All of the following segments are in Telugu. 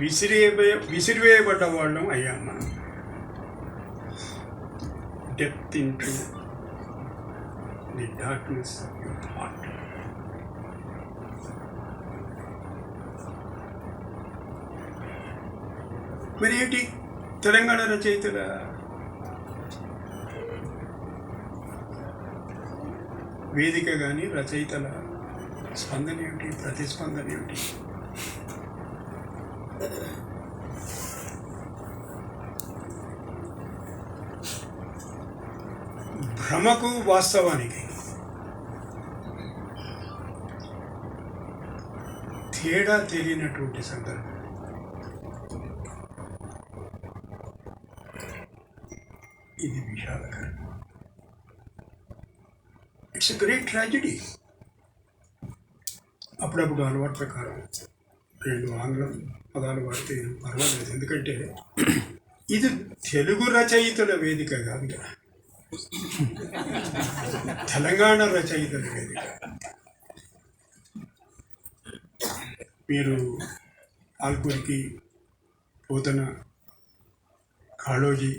విసిరివే విసిరివేయబడ్డ వాళ్ళం అయ్యాం మనం. Depth in to the darkness of your heart మరి ఏంటి? తెలంగాణ రచయితల వేదిక కానీ రచయితల స్పందన ఏమిటి? ప్రతిస్పందన ఏమిటి? భ్రమకు వాస్తవానికి తేడా తెలియనటువంటి సందర్భం. ఇది విషాదకరం. ఇట్స్ గ్రేట్ ట్రాజడీ అప్పుడప్పుడు అలవాటు ప్రకారం రెండు ఆంగ్లం పదాలు వాడితే పర్వాలేదు. ఎందుకంటే ఇది తెలుగు రచయితల వేదిక కాదు తెలంగాణ రచయితల వేదిక. మీరు ఆల్కూరికి పోతన కాళోజీ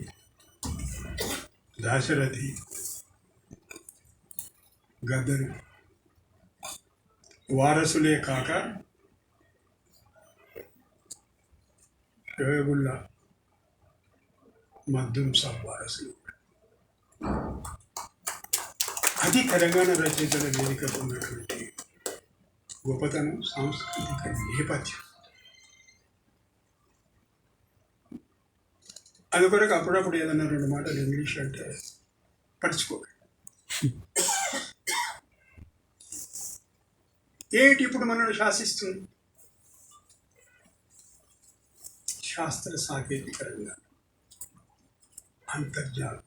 దాశరథి గద్దరు వారసులే కాక షోయబుల్లా మద్దుం సాబ్ వారసులు అది తెలంగాణ రచయితల వేదికకు ఉన్నటువంటి గొప్పతనం సాంస్కృతిక నేపథ్యం. అందుకొరకు అప్పుడప్పుడు ఏదన్నా రెండు మాటలు ఇంగ్లీష్ అంటే పడుచుకోకండి ఏంటి ఇప్పుడు మనల్ని శాసిస్తుంది? శాస్త్ర సాంకేతిక రంగం అంతర్జాలం.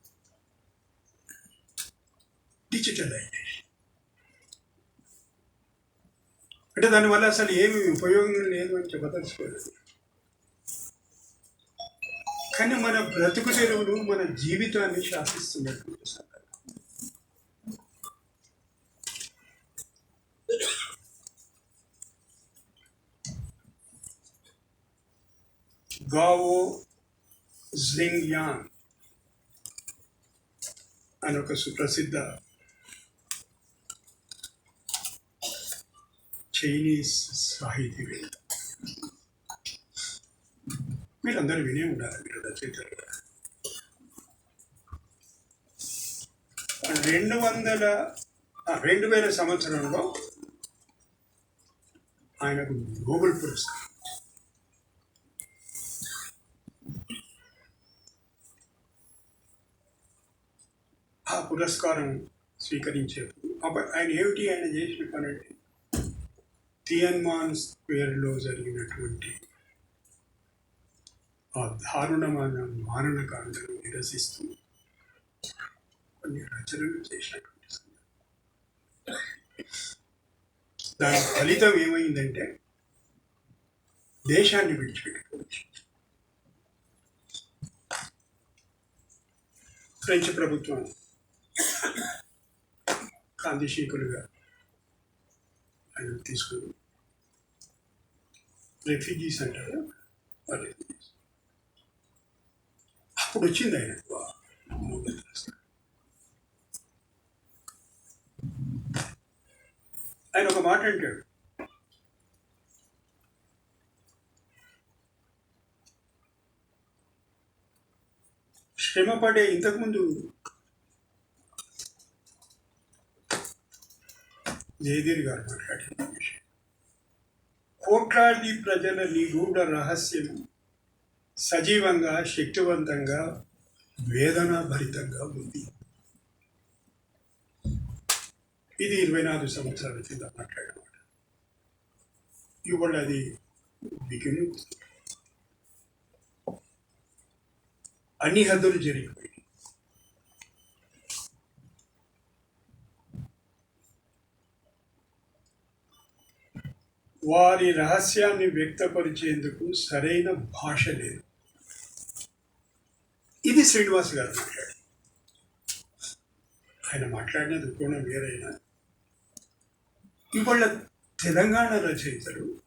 డిజిటలైజేషన్ అంటే దానివల్ల అసలు ఏమి ఉపయోగం లేదు అని చెప్పదలుచుకోలేదు. కానీ మన బ్రతుకు తెరువులు మన జీవితాన్ని శాసిస్తున్నటువంటి గావో జింగ్యాన్ అని ఒక సుప్రసిద్ధ చైనీస్ సాహితీవేత్త మీరందరూ వినే ఉండాలి మీరు రచయితలు రెండు వందల రెండు వేల సంవత్సరంలో ఆయనకు నోబెల్ పురస్కారం ఆ పురస్కారం స్వీకరించేప్పుడు అప్పుడు ఆయన ఏమిటి? ఆయన చేసిన పని అంటే తియన్మాన్ స్క్వేర్లో జరిగినటువంటి ఆ దారుణమైన మారణకాండను నిరసిస్తూ కొన్ని రచనలు చేసినటువంటి దాని ఫలితం ఏమైందంటే దేశాన్ని విడిచిపెట్టుకోవచ్చు. ఫ్రెంచ్ ప్రభుత్వం కాంతిశీకులుగా ఆయన తీసుకుని రెఫ్యూజీస్ అంటారు. వాళ్ళు అప్పుడు వచ్చింది ఆయన. ఆయన ఒక మాట అంటాడు. శ్రమపడే ఇంతకుముందు జయదీర్ గారు మాట్లాడిన విషయం. కోట్లాది ప్రజల నిగూఢ రహస్యం సజీవంగా శక్తివంతంగా వేదన భరితంగా ఉంది. ఇది ఇరవై నాలుగు సంవత్సరాల కింద మాట్లాడమాట ఇవాళ అది బిగిన్ అన్ని హద్దులు జరిగిపోయి వారి రహస్యాన్ని వ్యక్తపరిచేందుకు సరైన భాష లేదు. ఇది శ్రీనివాస్ గారు మాట్లాడారు. ఆయన మాట్లాడిన కూడా వేరైనా. ఇవాళ తెలంగాణ రచయితలు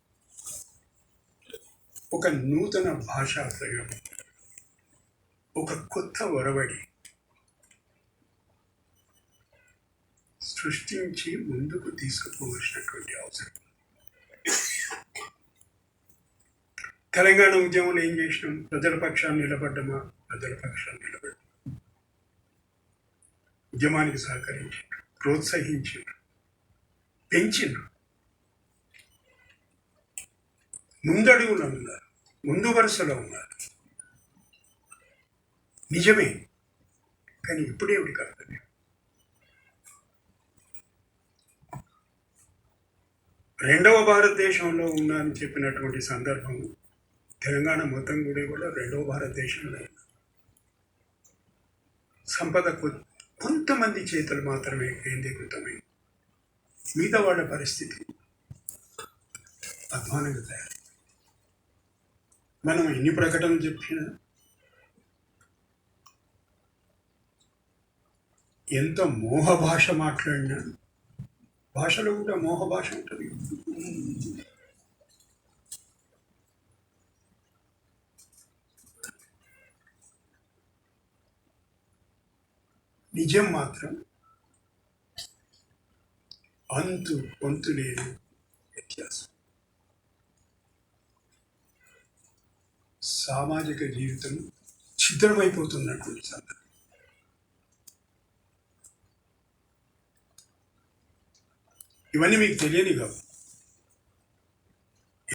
ఒక నూతన భాషా ప్రయోగం ఒక కొత్త ఒరవడి సృష్టించి ముందుకు తీసుకుపోవలసినటువంటి అవసరం. తెలంగాణ ఉద్యమంలో ఏం చేసినాం? ప్రజల పక్షాన్ని నిలబడ్డమా? ప్రజల పక్షాన్ని నిలబడ్డాం ఉద్యమానికి సహకరించారు ప్రోత్సహించారు పెంచిండ్రు. ముందడుగులో ఉన్నారు ముందు వరుసలో ఉన్నారు. నిజమే. కానీ ఇప్పుడేమిటి కర్తవ్యం రెండవ భారతదేశంలో ఉన్నా అని చెప్పినటువంటి సందర్భం తెలంగాణ మొత్తం కూడా కూడా రెండవ భారతదేశంలో సంపద కొ- కొంతమంది చేతులు మాత్రమే కేంద్రీకృతమై మిగతా వాళ్ళ పరిస్థితి అధ్వానంగా తయారు మనం ఎన్ని ప్రకటనలు చెప్పినా ఎంత మోహ భాష మాట్లాడినా భాషలో కూడా మోహ భాష ఉంటుంది. నిజం మాత్రం అంతు పొంతు లేని వ్యత్యాసం. సామాజిక జీవితం ఛిద్రమైపోతున్నటువంటి సందర్భం. ఇవన్నీ మీకు తెలియని కావు